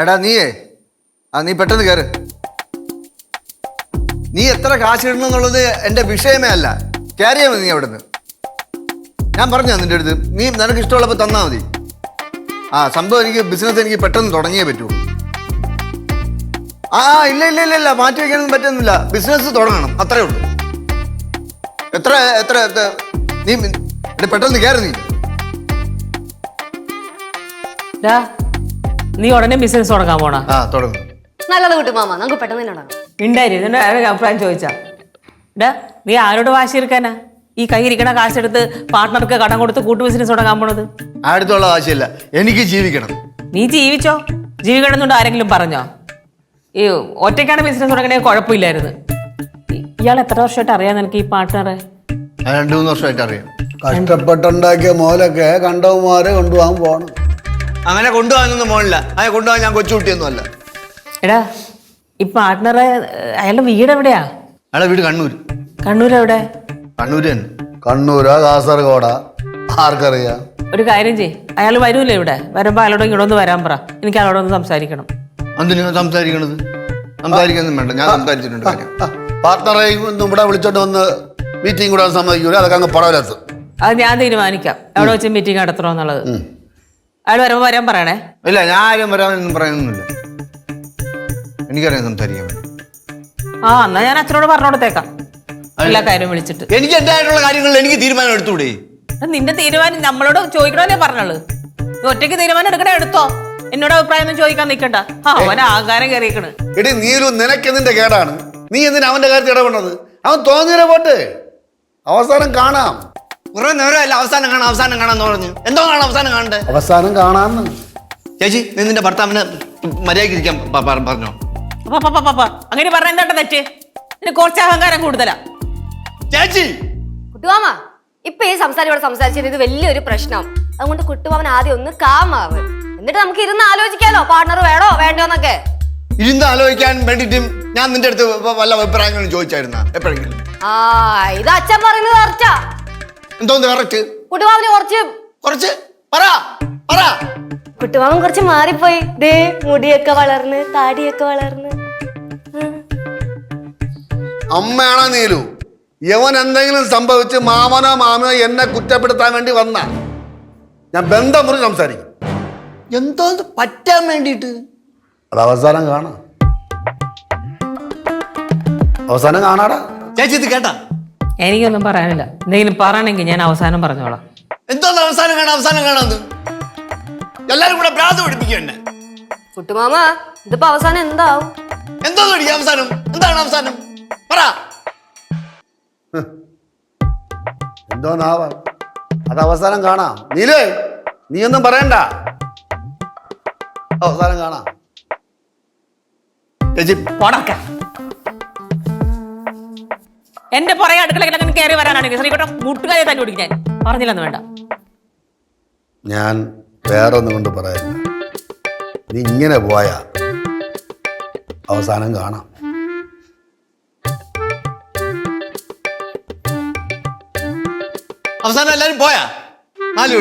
എടാ നീയേ. ആ നീ പെട്ടെന്ന് കയറ് നീ എത്ര കാശ് ഇടണം എന്നുള്ളത് എന്റെ വിഷയമേ അല്ല. കയറിയാ മതി നീ അവിടുന്ന്. ഞാൻ പറഞ്ഞു നിന്റെ അടുത്ത്? നീ നിനക്ക് ഇഷ്ടമുള്ളപ്പോൾ തന്നാൽ മതി. ആ സംഭവം എനിക്ക് ബിസിനസ് എനിക്ക് പെട്ടെന്ന് തുടങ്ങിയേ പറ്റുള്ളൂ ആ ഇല്ല ഇല്ല ഇല്ല ഇല്ല മാറ്റി വയ്ക്കാനൊന്നും പറ്റുന്നില്ല. ബിസിനസ് തുടങ്ങണം അത്രേ ഉള്ളൂ. എത്ര എത്ര നീ പെട്ടെന്ന് കയറി നീ. നീ ഉടനെ ബിസിനസ് തുടങ്ങാൻ പോണ? ആ തുടങ്ങും. നല്ലത് കിട്ടും മാമ. നമുക്ക് പെട്ടെന്ന് തന്നെ ഉണ്ടാകാം ഉണ്ടായി നിന്റെ ആരുടെ അഭിപ്രായം ചോദിച്ചാ. ഡാ നീ ആരോട് വാശി എടുക്കാനാ ഈ കയ്യിരിക്കണ കാശെടുത്ത് പാർട്ട്ണർക്ക് കടം കൊടുത്ത് കൂട്ടു ബിസിനസ് തുടങ്ങാൻ പോണത്? അടുത്തുള്ള ആവശ്യമില്ല എനിക്ക് ജീവിക്കണം. നീ ജീവിച്ചോ? ജീവിക്കണമെന്നുണ്ട് ആരെങ്കിലും പറഞ്ഞോ? ഈ ഒറ്റയ്ക്കാണ് ബിസിനസ് തുടങ്ങണേ കുഴപ്പമില്ലായിരുന്നു. ഇ- ഇയാൾ എത്ര വർഷമായിട്ട് അറിയാം നിനക്ക് ഈ പാർട്ട്ണറെ രണ്ടു മൂന്ന് വർഷമായിട്ട് അറിയാം. കഷ്ടപ്പെട്ടുണ്ടാക്കിയ മോലൊക്കെ കണ്ടവന്മാരെ കൊണ്ടുപോകാൻ പോകണം അങ്ങനെ കൊണ്ടുപോകാനൊന്നും മോളില്ല അങ്ങനെ കൊണ്ടുപോകാൻ ഞാൻ കൊച്ചുകുട്ടിയൊന്നും അല്ല എടാ ഈ പാർട്ട്ണറെ അയാളുടെ വീട് എവിടെയാ? അയാളെ വീട് കണ്ണൂർ കണ്ണൂർ എവിടെ? കണ്ണൂര് തന്നെ. കണ്ണൂരാ കാസർഗോഡാ. ആർക്കറിയാം? ഒരു കാര്യം ചെയ് അയാൾ വരൂലേ ഇവിടെ? വരുമ്പോ അയാളോട് ഇങ്ങോട്ട് ഒന്ന് വരാൻ പറ. എനിക്ക് അയാളോടൊന്ന് സംസാരിക്കണം. എന്തിനാ സംസാരിക്കണത്? സംസാരിക്കൊന്നും വേണ്ട. ഞാൻ സംസാരിച്ചിട്ടുണ്ട് കാര്യം. പാർട്ട്ണറെ ഒന്നും ഇവിടെ വിളിച്ചോണ്ട് വന്ന് മീറ്റിംഗ് കൂടാൻ സമ്മതിക്കൂല. അതൊക്കെ അങ്ങ് പടവലത്ത്. അത് ഞാൻ തീരുമാനിക്കാം. എവിടെ വെച്ച് മീറ്റിംഗ് നടത്തണോ എന്നുള്ളത്. അയാൾ വരുമ്പോ വരാൻ പറയണേ. ഇല്ല ഞാൻ ആരും വരാമെന്ന് പറയുന്നില്ല എനിക്കറിയാം സംസാരിക്കാൻ പറ്റും. ആ എന്നാ ഞാൻ അച്ഛനോട് പറഞ്ഞു കൊടുത്തേക്കാം എല്ലാ കാര്യം വിളിച്ചിട്ട്. എനിക്ക് എന്തായിട്ടുള്ള കാര്യങ്ങളിൽ എനിക്ക് തീരുമാനം എടുത്തുകൂടെ? നിന്റെ തീരുമാനം നമ്മളോട് ചോദിക്കണല്ലേ പറഞ്ഞോളൂ? നീ ഒറ്റയ്ക്ക് തീരുമാനം എടുക്കണേ എടുത്തോ? എന്നോട് അഭിപ്രായം ചോദിക്കാൻ നിൽക്കണ്ട ആ അവൻ ആകാരം കയറിയേക്കണ്. എടി നീരു നിനക്ക് എന്തിന്റെ കേടാണ്? നീ എന്തിനാ അവന്റെ കാര്യത്തിൽ ഇടപെടുന്നത്? അവൻ തോന്നിയ പോട്ട്. അവസാനം കാണാം. കുറെ നേരമല്ല അവസാനം കാണാം അവസാനം കാണാന്ന് പറഞ്ഞു. എന്തോ കാണാം അവസാനം കാണണ്ടേ? അവസാനം കാണാന്ന്. ചേച്ചി നീ നിന്റെ ഭർത്താവിന് മര്യാദയ്ക്ക് ഇരിക്കാൻ പ- പ- പറഞ്ഞോ. അപ്പൊ അപ്പൊ, അപ്പൊ, അപ്പൊ, അങ്ങനെ പറഞ്ഞ എന്താ തെറ്റ്? നിനക്ക് കുറച്ച് അഹങ്കാരം കൂടുതലാ. ചേച്ചി! കുട്ടുമാമ ഇപ്പൊ ഈ സംസാരം ഇവിടെ സംസാരിച്ചത് ഇത് വലിയൊരു പ്രശ്നം. അതുകൊണ്ട് കുട്ടുവാമൻ ആദ്യം ഒന്ന് കാമാവ്. എന്നിട്ട് നമുക്ക് ഇരുന്ന് ആലോചിക്കാലോ പാർട്ണർ വേണോ വേണ്ടോന്നൊക്കെ. ഇരുന്ന് ആലോചിക്കാൻ വേണ്ടിയിട്ടും ഞാൻ നിന്റെ അടുത്ത് വ- വല്ല അഭിപ്രായങ്ങളും ചോദിച്ചായിരുന്നു. എപ്പോഴെങ്കിലും. ആ ഇത് അച്ഛൻ പറയുന്നത് കറക്റ്റാ എന്തോന്ന് കറക്റ്റ് കുറച്ച് കുറച്ച്? പറ പറ. കുറച്ച് മാറിപ്പോയി. ദേ മുടിയൊക്കെ വളർന്ന് താടിയൊക്കെ വളർന്ന്. അമ്മയാണോ നീലു? യവൻ എന്തെങ്കിലും സംഭവിച്ച് മാമനോ മാമനോ എന്നെ കുറ്റപ്പെടുത്താൻ വേണ്ടി വന്ന. ഞാൻ ബന്ധം മുറി സംസാരിക്കും. എന്തോ പറ്റാൻ വേണ്ടിട്ട് അത് അവസാനം കാണാം. അവസാനം കാണാടാ. ചേച്ചി ഇത് കേട്ടാ? എനിക്കൊന്നും പറയാനില്ല. എന്തെങ്കിലും പറയണമെങ്കിൽ ഞാൻ അവസാനം പറഞ്ഞോളാം. എന്തോന്ന് അവസാനം കാണാം അവസാനം കാണാന്ന് എല്ലാരും കൂടെ ഭ്രാന്ത് പിടിപ്പിക്കണ്ടേ കുട്ടുമാമ ഇതിപ്പോ അവസാനം എന്താവും? എന്തോന്ന് പഠിക്കുക അവസാനം? എന്താണ് അവസാനം? പറ. എന്തോന്നാവാം? അത് അവസാനം കാണാം. നീലേ നീ ഒന്നും പറയണ്ട. അവസാനം കാണാം. ചേച്ചി പോടക്ക എന്റെ പുറകെ അടുക്കളയിൽ അങ്ങനെ കയറി വരാനാണ് ശ്രീകുട്ടം മുട്ടുകാരെ തന്നെ ഓടിക്കും ഞാൻ. പറഞ്ഞില്ലെന്ന് വേണ്ട. ഞാൻ വേറെ ഒന്നും കൊണ്ട് പറയാ നീ ഇങ്ങനെ പോയാ അവസാനം കാണാം. അവസാനം എല്ലാരും പോയാ? നാല്